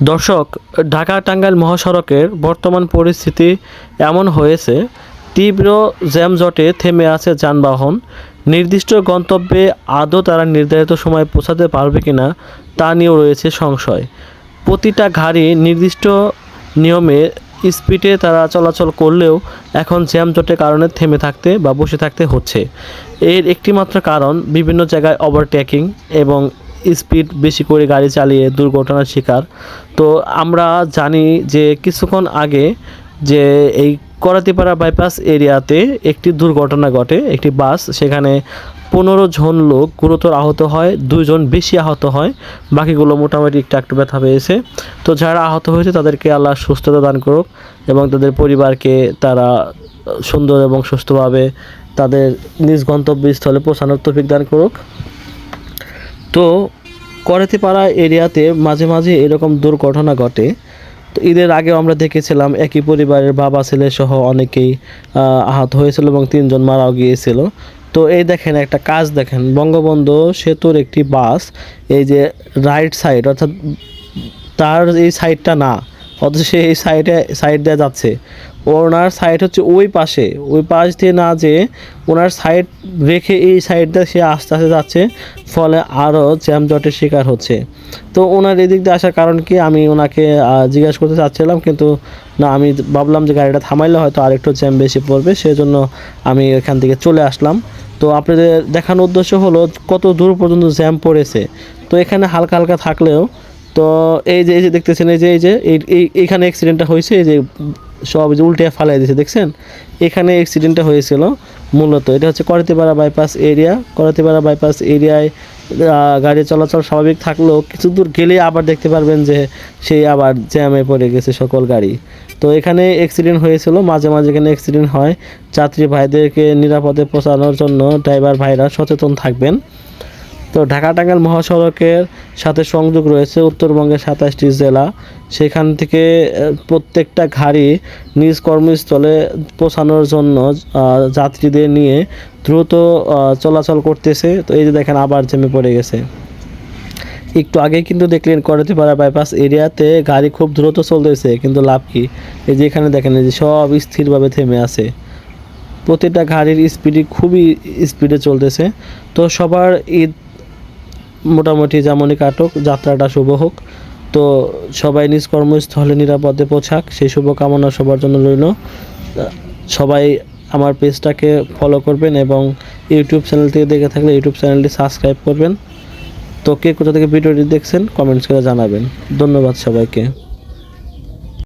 দর্শক ঢাকা টাঙ্গাইল মহাসড়কের বর্তমান পরিস্থিতি এমন হয়েছে, তীব্র জ্যামজটে থেমে আছে যানবাহন। নির্দিষ্ট গন্তব্যে আদৌ তারা নির্ধারিত সময়ে পৌঁছাতে পারবে কিনা তা নিয়েও রয়েছে সংশয়। প্রতিটা গাড়ি নির্দিষ্ট নিয়মে স্পিডে তারা চলাচল করলেও এখন জ্যামজটের কারণে থেমে থাকতে বা বসে থাকতে হচ্ছে। এর একটিমাত্র কারণ বিভিন্ন জায়গায় ওভারটেকিং এবং স্পিড বেশি করে গাড়ি চালিয়ে দুর্ঘটনার শিকার। তো আমরা জানি যে কিছুক্ষণ আগে যে এই করাতিপাড়া বাইপাস এরিয়াতে একটি দুর্ঘটনা ঘটে, একটি বাস। সেখানে পনেরো জন লোক গুরুতর আহত হয় দুজন বেশি আহত হয়, বাকিগুলো মোটামুটি একটু একটু ব্যথা পেয়েছে। তো যারা আহত হয়েছে তাদেরকে আল্লাহ সুস্থতা দান করুক এবং তাদের পরিবারকে তারা সুন্দর এবং সুস্থভাবে তাদের নিজ গন্তব্যস্থলে পৌঁছানোর তৌফিক দান করুক। তো করাতিপাড়া এরিয়াতে মাঝে মাঝে এরকম দুর্ঘটনা ঘটে। তো ঈদের আগেও আমরা দেখেছিলাম একই পরিবারের বাবা, ছেলে সহ অনেকেই আহত হয়েছিল এবং তিনজন মারাও গিয়েছিল। তো এই দেখেন একটা কাজ দেখেন, বঙ্গবন্ধু সেতুর একটি বাস এই যে রাইট সাইড অর্থাৎ তার এই সাইডটা না অথচ সে এই সাইডে সাইড দিয়ে যাচ্ছে। ওনার সাইড হচ্ছে ওই পাশে। ওই পাশ দিয়ে না যে ওনার সাইড রেখে এই সাইড দিয়ে সে আস্তে আস্তে যাচ্ছে। ফলে আরও জ্যামজটের শিকার হচ্ছে। তো ওনার এদিক দিয়ে আসার কারণ কি? আমি ওনাকে জিজ্ঞাসা করতে চাচ্ছিলাম, কিন্তু না, আমি ভাবলাম যে গাড়িটা থামাইলে হয়তো আরেকটু জ্যাম বেশি পড়বে, সেজন্য আমি এখান থেকে চলে আসলাম। তো আপনাদের দেখানোর উদ্দেশ্য হলো কত দূর পর্যন্ত জ্যাম পড়েছে। তো এখানে হালকা হালকা থাকলেও তো এই যে এই যে দেখতেছেন, এই যে এই যে, এই- এই এইখানে অ্যাক্সিডেন্টটা হয়েছে, এই যে সব যে উল্টে ফালাই দিয়েছে দেখছেন? এখানে অ্যাক্সিডেন্টটা হয়েছিল মূলত। এটা হচ্ছে Kartepara bypass area Kartepara bypass এরিয়ায় গাড়ি চলাচল স্বাভাবিক থাকলেও কিছু দূর গেলে আবার দেখতে পারবেন যে সেই আবার জ্যামে পড়ে গেছে সকল গাড়ি। তো এখানে অ্যাক্সিডেন্ট হয়েছিল, মাঝে মাঝে এখানে অ্যাক্সিডেন্ট হয়। যাত্রী ভাইদেরকে নিরাপদে পৌঁছানোর জন্য ড্রাইভার ভাইরা সচেতন থাকবেন। তো ঢাকা টাঙ্গাইল মহাসড়কের সাথে সংযোগ রয়েছে উত্তরবঙ্গের সাতাশটি জেলা। সেখান থেকে প্রত্যেকটা ঘাড়ি নিজ কর্মস্থলে পৌঁছানোর জন্য যাত্রীদের নিয়ে দ্রুত চলাচল করতেছে। তো এই যে দেখেন, আবার জেমে পড়ে গেছে। একটু আগে কিন্তু দেখলেন, করতেপাড়া বাইপাস এরিয়াতে গাড়ি খুব দ্রুত চলতেছে, কিন্তু লাভ কি? এই যে এখানে দেখেন যে সব স্থিরভাবে থেমে আছে। প্রতিটা গাড়ির স্পিডই খুবই স্পিডে চলতেছে। তো সবার ঈদ মোটামুটি যেমনই কাটুক, যাত্রাটা শুভ হোক। তো সবাই নিজ কর্মস্থলে নিরাপদে পৌঁছাক, সেই শুভকামনা সবার জন্য রইল। সবাই আমার পেজটাকে ফলো করবেন এবং ইউটিউব চ্যানেল থেকে দেখে থাকলে ইউটিউব চ্যানেলটি সাবস্ক্রাইব করবেন। তো কে কোথা থেকে ভিডিওটি দেখছেন কমেন্টস করে জানাবেন। ধন্যবাদ সবাইকে।